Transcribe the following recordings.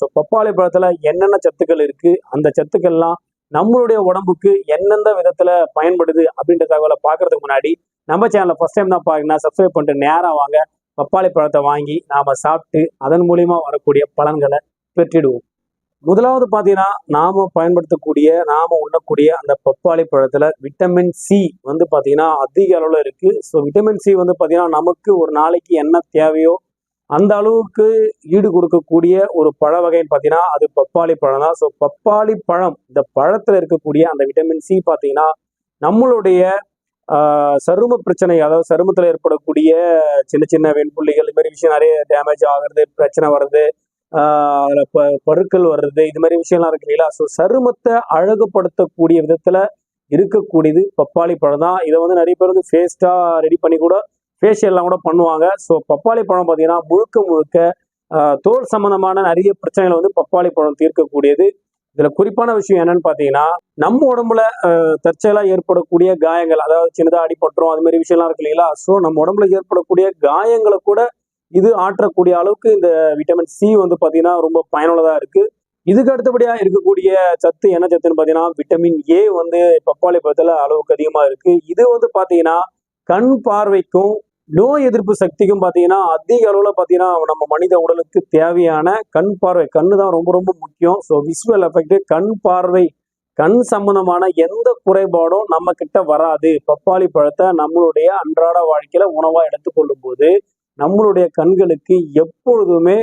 So பப்பாளி பழத்தில் என்னென்ன சத்துக்கள் இருக்கு? அந்த சத்துக்கள்லாம் நம்மளுடைய உடம்புக்கு எந்தெந்த விதத்துல பயன்படுது அப்படின்ற தகவலை பார்க்கறதுக்கு முன்னாடி நம்ம சேனலை ஃபர்ஸ்ட் டைம் தான் பாருங்கன்னா சப்ஸ்கிரைப் பண்ணிட்டு நேராக வாங்க. பப்பாளி பழத்தை வாங்கி நாம சாப்பிட்டு அதன் மூலியமா வரக்கூடிய பலன்களை பெற்றிடுவோம். முதலாவது பார்த்தீங்கன்னா நாம பயன்படுத்தக்கூடிய நாம உண்ணக்கூடிய அந்த பப்பாளி பழத்துல விட்டமின் சி வந்து பார்த்தீங்கன்னா அதிக அளவில் இருக்கு. ஸோ விட்டமின் சி வந்து பார்த்தீங்கன்னா நமக்கு ஒரு நாளைக்கு என்ன தேவையோ அந்த அளவுக்கு ஈடு கொடுக்கக்கூடிய ஒரு பழ வகைன்னு பார்த்தீங்கன்னா அது பப்பாளி பழம் தான். ஸோ பப்பாளி பழம் இந்த பழத்தில் இருக்கக்கூடிய அந்த விட்டமின் சி பார்த்தீங்கன்னா நம்மளுடைய சரும பிரச்சனை அதாவது சருமத்தில் ஏற்படக்கூடிய சின்ன சின்ன வெண்புள்ளிகள் இது மாதிரி விஷயம் நிறைய டேமேஜ் ஆகுறது பிரச்சனை வர்றது அதில் ப- பருக்கள் வர்றது இது மாதிரி விஷயம்லாம் இருக்கு இல்லைங்களா? ஸோ சருமத்தை அழகுபடுத்தக்கூடிய விதத்தில் இருக்கக்கூடியது பப்பாளி பழம் தான். இதை வந்து நிறைய பேர் வந்து ஃபேஸ்டாக ரெடி பண்ணி கூட ஃபேஷியல்லாம் கூட பண்ணுவாங்க. ஸோ பப்பாளி பழம் பார்த்தீங்கன்னா முழுக்க முழுக்க தோல் சம்பந்தமான நிறைய பிரச்சனைகளை வந்து பப்பாளி பழம் தீர்க்கக்கூடியது. இதுல குறிப்பான விஷயம் என்னன்னு பார்த்தீங்கன்னா நம்ம உடம்புல ஆஹ், தற்செயலா ஏற்படக்கூடிய காயங்கள் அதாவது சின்னதா அடிபட்டுரும் அது மாதிரி விஷயம்லாம் இருக்கு இல்லைங்களா? ஸோ நம்ம உடம்புல ஏற்படக்கூடிய காயங்களை கூட இது ஆற்றக்கூடிய அளவுக்கு இந்த விட்டமின் சி வந்து பார்த்தீங்கன்னா ரொம்ப பயனுள்ளதா இருக்கு. இதுக்கு அடுத்தபடியா இருக்கக்கூடிய சத்து என்ன சத்துன்னு பார்த்தீங்கன்னா விட்டமின் ஏ வந்து பப்பாளி பழத்துல அளவுக்கு அதிகமா இருக்கு. இது வந்து பார்த்தீங்கன்னா கண் பார்வைக்கும் நோய் எதிர்ப்பு சக்திக்கும் பார்த்தீங்கன்னா அதிக அளவில் பார்த்தீங்கன்னா நம்ம மனித உடலுக்கு தேவையான கண் பார்வை கண்ணு தான் ரொம்ப ரொம்ப முக்கியம். ஸோ விசுவல் எஃபெக்ட் கண் பார்வை கண் சம்பந்தமான எந்த குறைபாடும் நம்ம கிட்ட வராது. பப்பாளி பழத்தை நம்மளுடைய அன்றாட வாழ்க்கையில உணவா எடுத்துக்கொள்ளும் போது நம்மளுடைய கண்களுக்கு எப்பொழுதுமே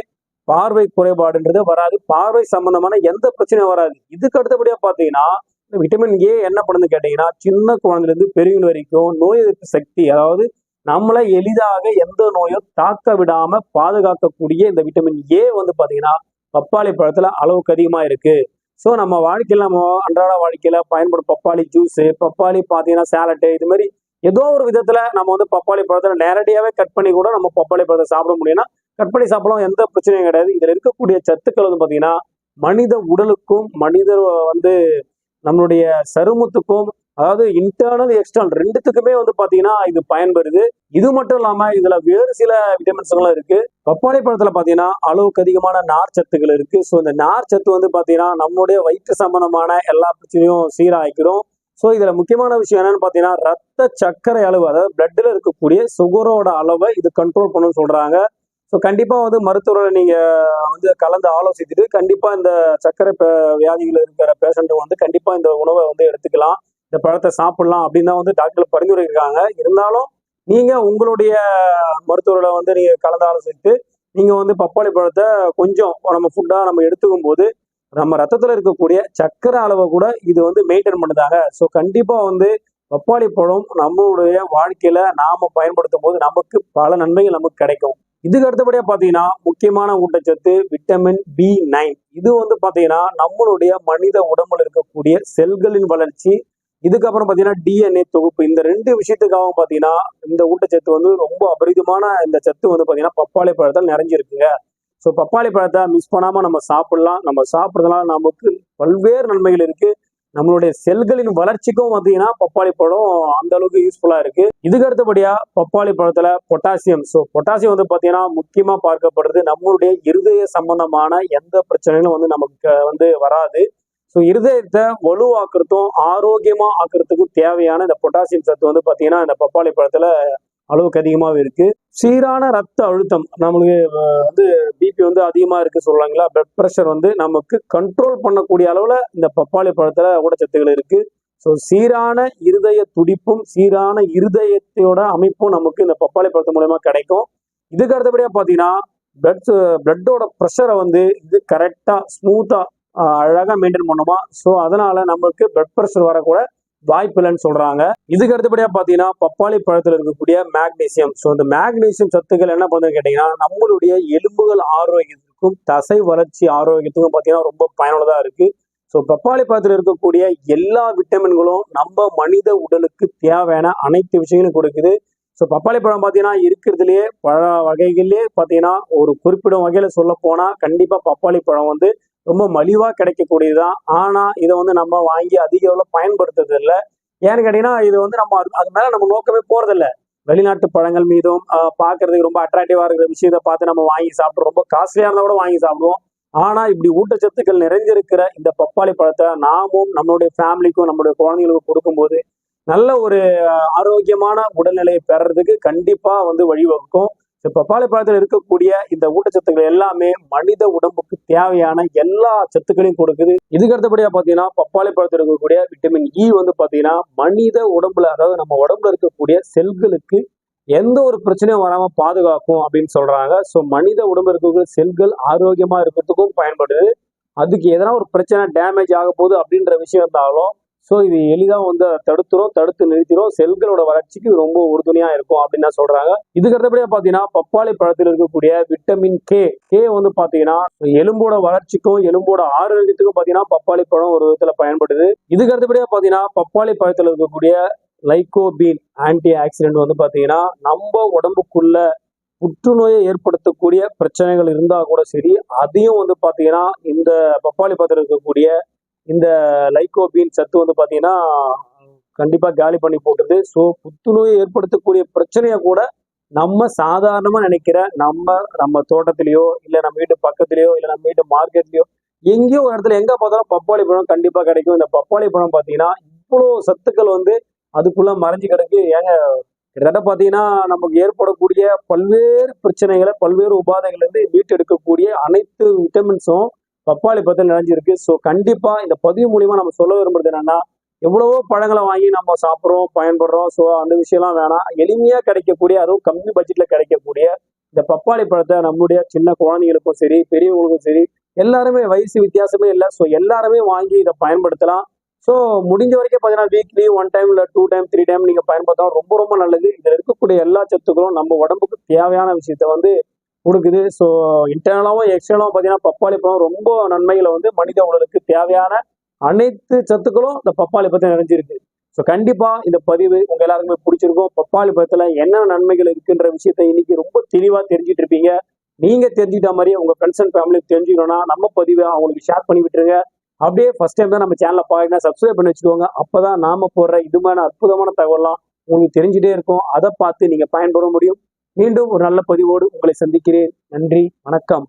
பார்வை குறைபாடுன்றது வராது. பார்வை சம்பந்தமான எந்த பிரச்சனையும் வராது. இதுக்கு அடுத்தபடியா பார்த்தீங்கன்னா இந்த விட்டமின் ஏ என்ன பண்ணுன்னு கேட்டீங்கன்னா சின்ன குழந்தையிலேருந்து பெரியவங்க வரைக்கும் நோய் எதிர்ப்பு சக்தி அதாவது நம்மளை எளிதாக எந்த நோயும் தாக்க விடாம பாதுகாக்கக்கூடிய இந்த விட்டமின் ஏ வந்து பாத்தீங்கன்னா பப்பாளி பழத்துல அளவுக்கு அதிகமா இருக்கு. ஸோ நம்ம வாழ்க்கையில் நம்ம அன்றாட வாழ்க்கையில பயன்படும் பப்பாளி ஜூஸு பப்பாளி பார்த்தீங்கன்னா சேலட்டு இது மாதிரி ஏதோ ஒரு விதத்துல நம்ம வந்து பப்பாளி பழத்துல நேரடியாவே கட் பண்ணி கூட நம்ம பப்பாளி பழத்தை சாப்பிட முடியும்னா கட் பண்ணி சாப்பிடலாம் எந்த பிரச்சனையும் கிடையாது. இதுல இருக்கக்கூடிய சத்துக்கள் வந்து பாத்தீங்கன்னா மனித உடலுக்கும் மனிதர் வந்து நம்மளுடைய சருமத்துக்கும் அதாவது இன்டர்னல் எக்ஸ்டர்னல் ரெண்டுத்துக்குமே வந்து பாத்தீங்கன்னா இது பயன்பெறுது இது மட்டும் இல்லாம இதுல வேறு சில விட்டமின்ஸ்களும் இருக்கு. பப்பாளி பழத்துல பாத்தீங்கன்னா அளவுக்கு அதிகமான நார் சத்துக்கள் இருக்கு. ஸோ இந்த நார் சத்து வந்து பாத்தீங்கன்னா நம்மளுடைய வயிற்று சம்பந்தமான எல்லா பிரச்சனையும் சீராக்கிரும். ஸோ இதுல முக்கியமான விஷயம் என்னன்னு பாத்தீங்கன்னா ரத்த சர்க்கரை அளவு அதாவது பிளட்ல இருக்கக்கூடிய சுகரோட அளவை இது கண்ட்ரோல் பண்ணுன்னு சொல்றாங்க. ஸோ கண்டிப்பா வந்து மருத்துவரை நீங்க வந்து கலந்து ஆலோசித்துட்டு கண்டிப்பா இந்த சர்க்கரை வியாதிகள் இருக்கிற பேஷண்ட்டு வந்து கண்டிப்பா இந்த உணவை வந்து எடுத்துக்கலாம். இந்த பழத்தை சாப்பிடலாம் அப்படின்னு தான் வந்து டாக்டர் பரிந்துரைக்கிறாங்க இருந்தாலும் நீங்க உங்களுடைய மருத்துவரை வந்து நீங்க கலந்து ஆலோசித்து நீங்க வந்து பப்பாளி பழத்தை கொஞ்சம் நம்ம ஃபுட்டா நம்ம எடுத்துக்கும் போது நம்ம ரத்தத்துல இருக்கக்கூடிய சர்க்கரை அளவை கூட இது வந்து மெயின்டைன் பண்ணுதாங்க. ஸோ கண்டிப்பா வந்து பப்பாளி பழம் நம்மளுடைய வாழ்க்கையில நாம பயன்படுத்தும் போது நமக்கு பல நன்மைகள் நமக்கு கிடைக்கும். இதுக்கு அடுத்தபடியா பாத்தீங்கன்னா முக்கியமான ஊட்டச்சத்து விட்டமின் பி நைன் இது வந்து பாத்தீங்கன்னா நம்மளுடைய மனித உடம்புல இருக்கக்கூடிய செல்களின் வளர்ச்சி இதுக்கப்புறம் பாத்தீங்கன்னா டிஎன்ஏ தொகுப்பு. இந்த ரெண்டு விஷயத்துக்காகவும் பாத்தீங்கன்னா இந்த ஊட்டச்சத்து வந்து ரொம்ப அபரிதமான இந்த சத்து வந்து பாத்தீங்கன்னா பப்பாளி பழத்தால் நிறைஞ்சிருக்குங்க. ஸோ பப்பாளி பழத்தை மிஸ் பண்ணாம நம்ம சாப்பிடலாம். நம்ம சாப்பிட்றதுனால நமக்கு பல்வேறு நன்மைகள் இருக்கு. நம்மளுடைய செல்களின் வளர்ச்சிக்கும் பார்த்தீங்கன்னா பப்பாளி பழம் அந்த அளவுக்கு யூஸ்ஃபுல்லா இருக்கு. இதுக்கு அடுத்தபடியா பப்பாளி பழத்துல பொட்டாசியம் ஸோ பொட்டாசியம் வந்து பார்த்தீங்கன்னா முக்கியமா பார்க்கப்படுறது நம்மளுடைய இருதய சம்பந்தமான எந்த பிரச்சனைகளும் வந்து நமக்கு வந்து வராது. ஸோ இருதயத்தை வலுவாக்குறதும் ஆரோக்கியமா ஆக்குறதுக்கும் தேவையான இந்த பொட்டாசியம் சத்து வந்து பார்த்தீங்கன்னா இந்த பப்பாளி பழத்துல அளவுக்கு அதிகமாகவே இருக்கு. சீரான ரத்த அழுத்தம் நம்மளுக்கு வந்து பிபி வந்து அதிகமா இருக்கு சொல்றாங்களா? பிளட் ப்ரெஷர் வந்து நமக்கு கண்ட்ரோல் பண்ணக்கூடிய அளவுல இந்த பப்பாளி பழத்துல ஊட்டச்சத்துக்கள் இருக்கு. ஸோ சீரான இருதய துடிப்பும் சீரான இருதயத்தோட அமைப்பும் நமக்கு இந்த பப்பாளி பழத்து மூலயமா கிடைக்கும். இதுக்கு அடுத்தபடியா பார்த்தீங்கன்னா பிளட் பிளட்டோட ப்ரெஷரை வந்து இது கரெக்டாக ஸ்மூத்தாக அழகாக மெயின்டைன் பண்ணுமா? ஸோ அதனால நமக்கு பிளட் ப்ரெஷர் வரக்கூட வாய்ப்பு இல்லைன்னு சொல்றாங்க. இதுக்கு அடுத்தபடியா பாத்தீங்கன்னா பப்பாளி பழத்தில் இருக்கக்கூடிய மேக்னீசியம் ஸோ இந்த மேக்னீசியம் சத்துக்கள் என்ன பண்ணுன்னு கேட்டீங்கன்னா நம்மளுடைய எலும்புகள் ஆரோக்கியத்துக்கும் தசை வளர்ச்சி ஆரோக்கியத்துக்கும் பார்த்தீங்கன்னா ரொம்ப பயனுள்ளதா இருக்கு. ஸோ பப்பாளி பழத்தில் இருக்கக்கூடிய எல்லா விட்டமின்களும் நம்ம மனித உடலுக்கு தேவையான அனைத்து விஷயங்களும் கொடுக்குது. ஸோ பப்பாளி பழம் பார்த்தீங்கன்னா இருக்கிறதுலேயே பழ வகைகள்லேயே பார்த்தீங்கன்னா ஒரு குறிப்பிடும் வகையில் சொல்ல போனால் கண்டிப்பாக பப்பாளி பழம் வந்து ரொம்ப மலிவாக கிடைக்கக்கூடியது தான் ஆனால் இதை வந்து நம்ம வாங்கி அதிக அளவில் பயன்படுத்துறது இல்லை ஏன்னு கேட்டிங்கன்னா இது வந்து நம்ம அது அது மேலே நம்ம நோக்கமே போகிறதில்ல வெளிநாட்டு பழங்கள் மீதும் பார்க்கறதுக்கு ரொம்ப அட்ராக்டிவாக இருக்கிற விஷயத்தை பார்த்து நம்ம வாங்கி சாப்பிட்றோம். ரொம்ப காஸ்ட்லியாக இருந்தால் கூட வாங்கி சாப்பிடுவோம். ஆனால் இப்படி ஊட்டச்சத்துக்கள் நிறைஞ்சிருக்கிற இந்த பப்பாளி பழத்தை நாமும் நம்மளுடைய ஃபேமிலிக்கும் நம்மளுடைய குழந்தைங்களுக்கும் கொடுக்கும்போது நல்ல ஒரு ஆரோக்கியமான உடல்நிலையை பெறறதுக்கு கண்டிப்பாக வந்து வழிவகுக்கும். இந்த பப்பாளி பழத்தில் இருக்கக்கூடிய இந்த ஊட்டச்சத்துக்கள் எல்லாமே மனித உடம்புக்கு தேவையான எல்லா சத்துக்களையும் கொடுக்குது. இதுக்கு அடுத்தபடியா பாத்தீங்கன்னா பப்பாளி பழத்தில் இருக்கக்கூடிய விட்டமின் இ e வந்து பாத்தீங்கன்னா மனித உடம்புல அதாவது நம்ம உடம்புல இருக்கக்கூடிய செல்களுக்கு எந்த ஒரு பிரச்சனையும் வராம பாதுகாக்கும் அப்படின்னு சொல்றாங்க. ஸோ மனித உடம்பு இருக்கக்கூடிய செல்கள் ஆரோக்கியமா இருக்கிறதுக்கும் பயன்படுது. அதுக்கு எதனா ஒரு பிரச்சனை டேமேஜ் ஆக போகுது அப்படின்ற விஷயம் இருந்தாலும் ஸோ இது எளிதாக வந்து தடுத்துரும் தடுத்து நிறுத்திடும் செல்களோட வளர்ச்சிக்கு ரொம்ப உறுதுணையா இருக்கும் அப்படின்னு தான் சொல்றாங்க. இதுக்கு அடுத்தபடியா பாத்தீங்கன்னா பப்பாளி பழத்தில் இருக்கக்கூடிய விட்டமின் கே கே வந்து பாத்தீங்கன்னா எலும்போட வளர்ச்சிக்கும் எலும்போட ஆரோக்கியத்துக்கும் பாத்தீங்கன்னா பப்பாளி பழம் ஒரு விதத்துல பயன்படுது. இதுக்கு அடுத்தபடியா பாத்தீங்கன்னா பப்பாளி பழத்தில் இருக்கக்கூடிய லைகோபீன் ஆன்டி ஆக்சிடென்ட் வந்து பாத்தீங்கன்னா நம்ம உடம்புக்குள்ள புற்றுநோயை ஏற்படுத்தக்கூடிய பிரச்சனைகள் இருந்தா கூட சரி அதையும் வந்து பாத்தீங்கன்னா இந்த பப்பாளி பழத்தில் இருக்கக்கூடிய இந்த லைகோபின் சத்து வந்து பார்த்தீங்கன்னா கண்டிப்பாக காலி பண்ணி போட்டுது ஸோ புத்துநோயை ஏற்படுத்தக்கூடிய பிரச்சனையை கூட நம்ம சாதாரணமாக நினைக்கிற நம்ம நம்ம தோட்டத்திலேயோ இல்லை நம்ம வீட்டு பக்கத்துலேயோ இல்லை நம்ம வீட்டு மார்க்கெட்லையோ எங்கேயோ ஒரு இடத்துல எங்கே பார்த்தாலும் பப்பாளி பழம் கண்டிப்பாக கிடைக்கும். இந்த பப்பாளி பழம் பார்த்தீங்கன்னா இவ்வளோ சத்துக்கள் வந்து அதுக்குள்ளே மறைஞ்சு கிடக்கு. ஏங்க கிட்டத்தட்ட பார்த்தீங்கன்னா நமக்கு ஏற்படக்கூடிய பல்வேறு பிரச்சனைகளை பல்வேறு உபாதைகள்லேருந்து மீட்டெடுக்கக்கூடிய அனைத்து விட்டமின்ஸும் பப்பாளி பத்து நிறைஞ்சிருக்கு. ஸோ கண்டிப்பா இந்த பதிவு மூலியமா நம்ம சொல்ல விரும்புறது என்னன்னா எவ்வளவோ பழங்களை வாங்கி நம்ம சாப்பிட்றோம் பயன்படுறோம். ஸோ அந்த விஷயம்லாம் வேணாம். எளிமையா கிடைக்கக்கூடிய அதுவும் கம்மி பட்ஜெட்ல கிடைக்கக்கூடிய இந்த பப்பாளி பழத்தை நம்முடைய சின்ன குழந்தைங்களுக்கும் சரி பெரியவங்களுக்கும் சரி எல்லாருமே வயசு வித்தியாசமே இல்லை. ஸோ எல்லாருமே வாங்கி இதை பயன்படுத்தலாம். ஸோ முடிஞ்ச வரைக்கும் பார்த்தீங்கன்னா வீக்லி ஒன் டைம் இல்லை டூ டைம் த்ரீ டைம் நீங்கள் பயன்படுத்தலாம். ரொம்ப ரொம்ப நல்லது. இதில் இருக்கக்கூடிய எல்லா சத்துக்களும் நம்ம உடம்புக்கு தேவையான விஷயத்த வந்து கொடுக்குது. ஸோ இன்டர்னலாகவும் எக்ஸ்டர்னலாகவும் பார்த்தீங்கன்னா பப்பாளி பழம் ரொம்ப நன்மைகளை வந்து மனித உடலுக்கு தேவையான அனைத்து சத்துக்களும் இந்த பப்பாளி பழத்தில் நிறைஞ்சிருக்கு. ஸோ கண்டிப்பாக இந்த பதிவு உங்கள் எல்லாருக்குமே பிடிச்சிருக்கும். பப்பாளி பழத்தில் என்ன நன்மைகள் இருக்குன்ற விஷயத்த இன்னைக்கு ரொம்ப தெளிவாக தெரிஞ்சிட்டு இருப்பீங்க. நீங்கள் தெரிஞ்சுக்கிட்ட மாதிரி உங்கள் ஃப்ரெண்ட்ஸ் அண்ட் ஃபேமிலி தெரிஞ்சுக்கணும்னா நம்ம பதிவை அவங்களுக்கு ஷேர் பண்ணி விட்டுருங்க. அப்படியே ஃபர்ஸ்ட் டைம் தான் நம்ம சேனலை பாருங்க சப்ஸ்கிரைப் பண்ணி வச்சுக்கோங்க. அப்போ தான் நாம போடுற இதுமான அற்புதமான தகவல்லாம் உங்களுக்கு தெரிஞ்சுட்டே இருக்கும். அதை பார்த்து நீங்கள் பயன்பெற முடியும். மீண்டும் ஒரு நல்ல பதிவோடு உங்களை சந்திக்கிறேன். நன்றி வணக்கம்.